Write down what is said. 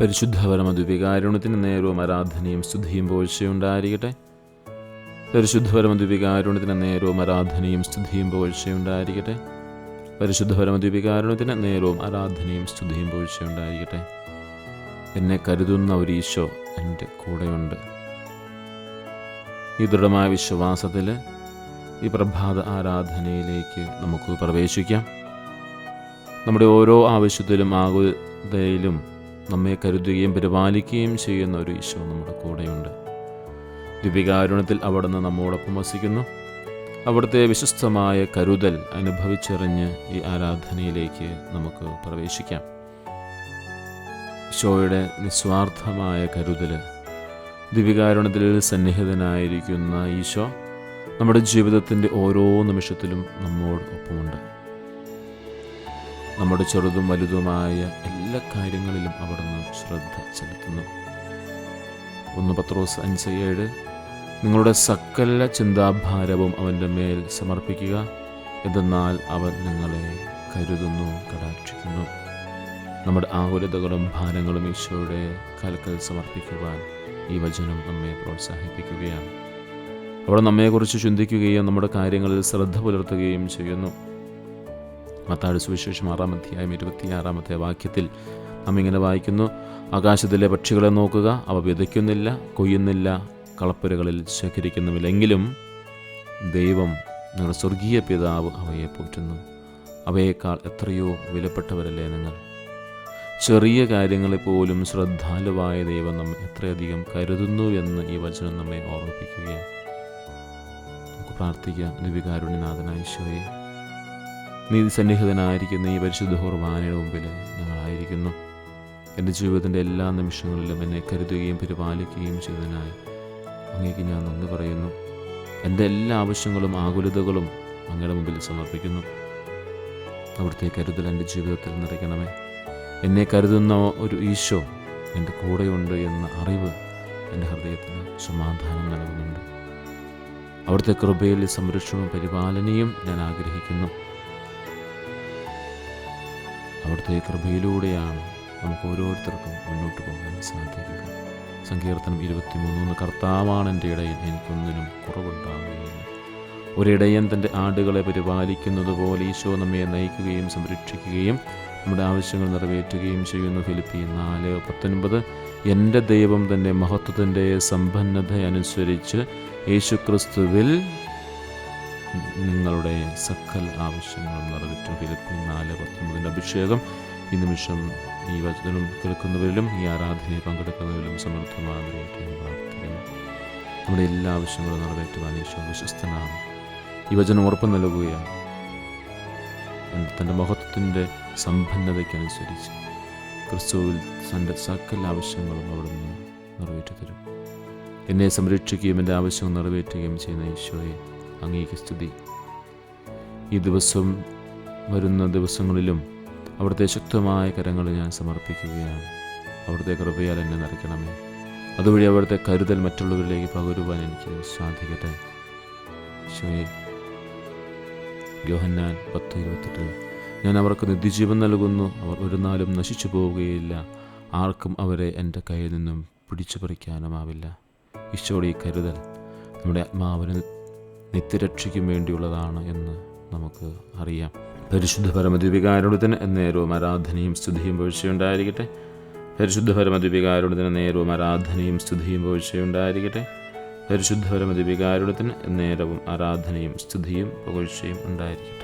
പരിശുദ്ധ പരമദ്വികാരുണ്യത്തിന് നേരവും ആരാധനയും സ്തുതിയും പോഴ്ചയുണ്ടായിരിക്കട്ടെ. പരിശുദ്ധ പരമദ്വികാരുണ്യത്തിന് നേരവും ആരാധനയും സ്തുതിയും പോഴ്ചയുണ്ടായിരിക്കട്ടെ. പരിശുദ്ധ പരമദ്വികാരുണ്യത്തിന് നേരവും ആരാധനയും സ്തുതിയും പോഴ്ചയുണ്ടായിരിക്കട്ടെ. എന്നെ കരുതുന്ന ഒരു ഈശോ എന്റെ കൂടെയുണ്ട്. ഈ ദൃഢമായ വിശ്വാസത്തിൽ ഈ പ്രഭാത ആരാധനയിലേക്ക് നമുക്ക് പ്രവേശിക്കാം. നമ്മുടെ ഓരോ ആവശ്യത്തിലും ആകുതയിലും നമ്മെ കരുതുകയും പരിപാലിക്കുകയും ചെയ്യുന്ന ഒരു ഈശോ നമ്മുടെ കൂടെയുണ്ട്. ദിവ്യകാരുണത്തിൽ അവിടുന്ന് നമ്മോടൊപ്പം വസിക്കുന്നു. അവിടുത്തെ വിശ്വസ്തമായ കരുതൽ അനുഭവിച്ചറിഞ്ഞ് ഈ ആരാധനയിലേക്ക് നമുക്ക് പ്രവേശിക്കാം. ഈശോയുടെ നിസ്വാർത്ഥമായ കരുതൽ ദിവ്യകാരുണത്തിൽ സന്നിഹിതനായിരിക്കുന്ന ഈശോ നമ്മുടെ ജീവിതത്തിന്റെ ഓരോ നിമിഷത്തിലും നമ്മോടൊപ്പമുണ്ട് നമ്മുടെ ചെറുതും വലുതുമായ എല്ലാ കാര്യങ്ങളിലും അവിടുന്ന് ശ്രദ്ധ ചെലുത്തുന്നു. ഒന്ന് പത്രോസ് അഞ്ച് ഏഴ്. നിങ്ങളുടെ സകല ചിന്താഭാരവും അവന്റെ മേൽ സമർപ്പിക്കുക. എന്തെന്നാൽ അവൻ നിങ്ങളെ കരുതുന്നു കടാക്ഷിക്കുന്നു. നമ്മുടെ ആകുലതകളും ഭാരങ്ങളും ഈശോയുടെ കലക്കൽ സമർപ്പിക്കുവാൻ ഈ വചനം നമ്മെ പ്രോത്സാഹിപ്പിക്കുകയാണ്. അവിടെ നമ്മെക്കുറിച്ച് ചിന്തിക്കുകയും നമ്മുടെ കാര്യങ്ങളിൽ ശ്രദ്ധ പുലർത്തുകയും ചെയ്യുന്നു. മത്താട് സുവിശേഷം ആറാം അധ്യായം ഇരുപത്തിയാറാമത്തെ വാക്യത്തിൽ നാം ഇങ്ങനെ വായിക്കുന്നു ആകാശത്തിലെ പക്ഷികളെ നോക്കുക അവ വിതയ്ക്കുന്നില്ല കൊയ്യുന്നില്ല കളപ്പുരകളിൽ ശേഖരിക്കുന്നുമില്ല. എങ്കിലും ദൈവം നിങ്ങളുടെ സ്വർഗീയ പിതാവ് അവയെ പോറ്റുന്നു. അവയേക്കാൾ എത്രയോ വിലപ്പെട്ടവരല്ലേ നിങ്ങൾ ചെറിയ കാര്യങ്ങളിൽ പോലും ശ്രദ്ധാലുവായ ദൈവം നമ്മെ എത്രയധികം കരുതുന്നു എന്ന് ഈ വചനം നമ്മെ ഓർമ്മിപ്പിക്കുകയാണ്. നമുക്ക് പ്രാർത്ഥിക്കാം ദിവികാരുണ്യനാഥനായ ഈശോയെ. നീതി സന്നിഹിതനായിരിക്കുന്ന ഈ പരിശുദ്ധ കുർബാനയുടെ മുമ്പിൽ ഞങ്ങളായിരിക്കുന്നു. എന്റെ ജീവിതത്തിന്റെ എല്ലാ നിമിഷങ്ങളിലും എന്നെ കരുതുകയും പരിപാലിക്കുകയും ചെയ്തതിനായി അങ്ങേക്ക് ഞാൻ നന്ദി പറയുന്നു. എന്റെ എല്ലാ ആവശ്യങ്ങളും ആകുലതകളും അങ്ങയുടെ മുമ്പിൽ സമർപ്പിക്കുന്നു. അവിടുത്തെ കരുതൽ എന്റെ ജീവിതത്തിൽ നിറയ്ക്കണമേ. എന്നെ കരുതുന്ന ഒരു ഈശോ എന്റെ കൂടെയുണ്ട് എന്ന അറിവ് എന്റെ ഹൃദയത്തിന് സമാധാനം നൽകുന്നുണ്ട്. അവിടുത്തെ കൃപയിൽ സംരക്ഷണവും പരിപാലനയും ഞാൻ ആഗ്രഹിക്കുന്നു. അവിടുത്തെ കൃപയിലൂടെയാണ് നമുക്ക് ഓരോരുത്തർക്കും മുന്നോട്ട് പോകാൻ സാധിക്കുക. സങ്കീർത്തനം ഇരുപത്തി മൂന്ന് കർത്താവാണ് എന്റെ ഇടയിൽ എനിക്കൊന്നിനും കുറവുണ്ടാവുകയില്ല ഒരിടയൻ തന്റെ ആടുകളെ പരിപാലിക്കുന്നത് പോലെ ഈശോ നമ്മെ നയിക്കുകയും സംരക്ഷിക്കുകയും നമ്മുടെ ആവശ്യങ്ങൾ നിറവേറ്റുകയും ചെയ്യുന്നു. ഫിലിപ്പി നാല് പത്തൊൻപത് എന്റെ ദൈവം തന്റെ മഹത്വത്തിന്റെ സമ്പന്നത അനുസരിച്ച് യേശുക്രിസ്തുവിൽ നിങ്ങളുടെ സക്കൽ ആവശ്യങ്ങളും നിറവേറ്റും. ഫിലിപ്പിൻ നാല് പത്തൊമ്പതിന്റെ അഭിഷേകം. ഈ നിമിഷം ഈ വചനം കേൾക്കുന്നവരിലും ഈ ആരാധനയിൽ പങ്കെടുക്കുന്നവരിലും സമൃദ്ധമാകട്ടെ പ്രാർത്ഥിക്കുന്നു. നമ്മുടെ എല്ലാ ആവശ്യങ്ങളും നിറവേറ്റുവാൻ ഈശോ വിശ്വസ്തനാണ്. ഈ വചനം ഉറപ്പ് നൽകുകയാണ്. തന്റെ മഹത്വത്തിന്റെ സമ്പന്നതയ്ക്കനുസരിച്ച് ക്രിസ്തുവിൽ തന്റെ സകല ആവശ്യങ്ങളും അവിടുന്ന് നിറവേറ്റി തരും എന്നെ സംരക്ഷിക്കുകയും എന്റെ ആവശ്യങ്ങൾ നിറവേറ്റുകയും ചെയ്യുന്ന ഈശോയെ അങ്ങേക്ക് സ്തുതി. ഈ ദിവസം വരുന്ന ദിവസങ്ങളിലും അവിടുത്തെ ശക്തമായ കരങ്ങൾ ഞാൻ സമർപ്പിക്കുകയാണ്. അവിടുത്തെ കൃപയാൽ എന്നെ നിറയ്ക്കണമേ. അതുവഴി അവിടുത്തെ കരുതൽ മറ്റുള്ളവരിലേക്ക് പകരുവാൻ എനിക്ക് സാധിക്കട്ടെ. ഈശോയെ യോഹന്നാൻ പത്ത് ഇരുപത്തെട്ടിൽ ഞാൻ അവർക്ക് നിത്യജീവൻ നൽകുന്നു. അവർ ഒരു നാളും നശിച്ചു പോവുകയില്ല. ആർക്കും അവരെ എന്റെ കയ്യിൽ നിന്നും പിടിച്ചു പറിക്കാനുമാവില്ല ഈശോയുടെ ഈ കരുതൽ നമ്മുടെ ആത്മാവിന് നിത്യരക്ഷയ്ക്കും വേണ്ടിയുള്ളതാണ് എന്ന് നമുക്ക് അറിയാം. പരിശുദ്ധ പരമദ്വികാരുടത്തിന് നേരവും ആരാധനയും സ്തുതിയും വീഴ്ചയുണ്ടായിരിക്കട്ടെ പരിശുദ്ധ പരമദ്വികാരുടത്തിന് നേരവും ആരാധനയും സ്തുതിയും ഭവിഷ്യമുണ്ടായിരിക്കട്ടെ പരിശുദ്ധ പരമദ്വികാരുടത്തിന് നേരവും ആരാധനയും സ്തുതിയും പുകഴ്ചയും ഉണ്ടായിരിക്കട്ടെ.